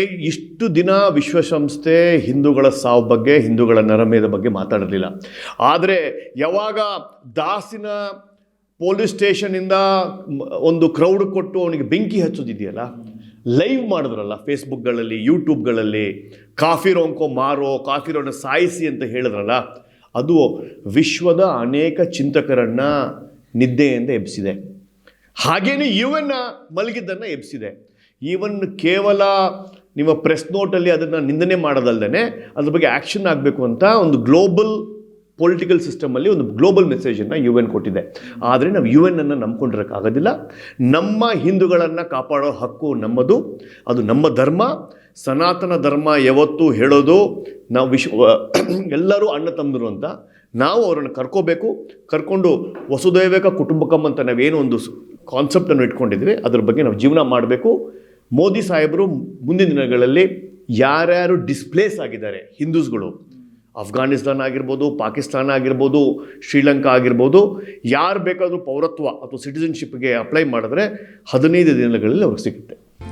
ಇಷ್ಟು ದಿನ ವಿಶ್ವಸಂಸ್ಥೆ ಹಿಂದೂಗಳ ಸಾವು ಬಗ್ಗೆ, ಹಿಂದೂಗಳ ನರಮೇದ ಬಗ್ಗೆ ಮಾತಾಡಲಿಲ್ಲ. ಆದರೆ ಯಾವಾಗ ದಾಸಿನ ಪೊಲೀಸ್ ಸ್ಟೇಷನಿಂದ ಒಂದು ಕ್ರೌಡ್ ಕೊಟ್ಟು ಅವನಿಗೆ ಬೆಂಕಿ ಹಚ್ಚೋದಿದೆಯಲ್ಲ, ಲೈವ್ ಮಾಡಿದ್ರಲ್ಲ ಫೇಸ್ಬುಕ್ಗಳಲ್ಲಿ, ಯೂಟ್ಯೂಬ್ಗಳಲ್ಲಿ, ಕಾಫಿ ರೋಂಕೋ ಮಾರೋ ಕಾಫಿರೋನ ಸಾಯಿಸಿ ಅಂತ ಹೇಳಿದ್ರಲ್ಲ, ಅದು ವಿಶ್ವದ ಅನೇಕ ಚಿಂತಕರನ್ನು ನಿದ್ದೆಯಿಂದ ಎಬ್ಬಿಸಿದೆ. ಹಾಗೇನೆ ಇವನ್ನ ಮಲಗಿದ್ದನ್ನು ಎಬ್ಬಿಸಿದೆ. ಈವನ್ ಕೇವಲ ನಿಮ್ಮ ಪ್ರೆಸ್ ನೋಟಲ್ಲಿ ಅದನ್ನು ನಿಂದನೆ ಮಾಡೋದಲ್ದೇ ಅದ್ರ ಬಗ್ಗೆ ಆ್ಯಕ್ಷನ್ ಆಗಬೇಕು ಅಂತ ಒಂದು ಗ್ಲೋಬಲ್ ಪೊಲಿಟಿಕಲ್ ಸಿಸ್ಟಮಲ್ಲಿ ಒಂದು ಗ್ಲೋಬಲ್ ಮೆಸೇಜನ್ನು ಯು ಎನ್ ಕೊಟ್ಟಿದೆ. ಆದರೆ ನಾವು ಯು ಎನ್ ಅನ್ನು ನಂಬ್ಕೊಂಡಿರೋಕ್ಕಾಗೋದಿಲ್ಲ ನಮ್ಮ ಹಿಂದೂಗಳನ್ನು ಕಾಪಾಡೋ ಹಕ್ಕು ನಮ್ಮದು. ಅದು ನಮ್ಮ ಧರ್ಮ. ಸನಾತನ ಧರ್ಮ ಯಾವತ್ತೂ ಹೇಳೋದು ನಾವು ವಿಶ್ವ ಎಲ್ಲರೂ ಅಣ್ಣ ತಮ್ಮರು ಅಂತ ನಾವು ಅವರನ್ನು ಕರ್ಕೋಬೇಕು. ಕರ್ಕೊಂಡು ವಸುದೈವಕ ಕುಟುಂಬಕಂ ಅಂತ ನಾವೇನು ಒಂದು ಕಾನ್ಸೆಪ್ಟನ್ನು ಇಟ್ಕೊಂಡಿದ್ವಿ, ಅದ್ರ ಬಗ್ಗೆ ನಾವು ಜೀವನ ಮಾಡಬೇಕು. ಮೋದಿ ಸಾಹೇಬರು ಮುಂದಿನ ದಿನಗಳಲ್ಲಿ ಯಾರ್ಯಾರು ಡಿಸ್ಪ್ಲೇಸ್ ಆಗಿದ್ದಾರೆ, ಹಿಂದೂಸ್ಗಳು ಅಫ್ಘಾನಿಸ್ತಾನ್ ಆಗಿರ್ಬೋದು, ಪಾಕಿಸ್ತಾನ ಆಗಿರ್ಬೋದು, ಶ್ರೀಲಂಕಾ ಆಗಿರ್ಬೋದು, ಯಾರು ಬೇಕಾದರೂ ಪೌರತ್ವ ಅಥವಾ ಸಿಟಿಸನ್ಶಿಪ್ಗೆ ಅಪ್ಲೈ ಮಾಡಿದ್ರೆ ಹದಿನೈದು ದಿನಗಳಲ್ಲಿ ಅವ್ರಿಗೆ ಸಿಗುತ್ತೆ.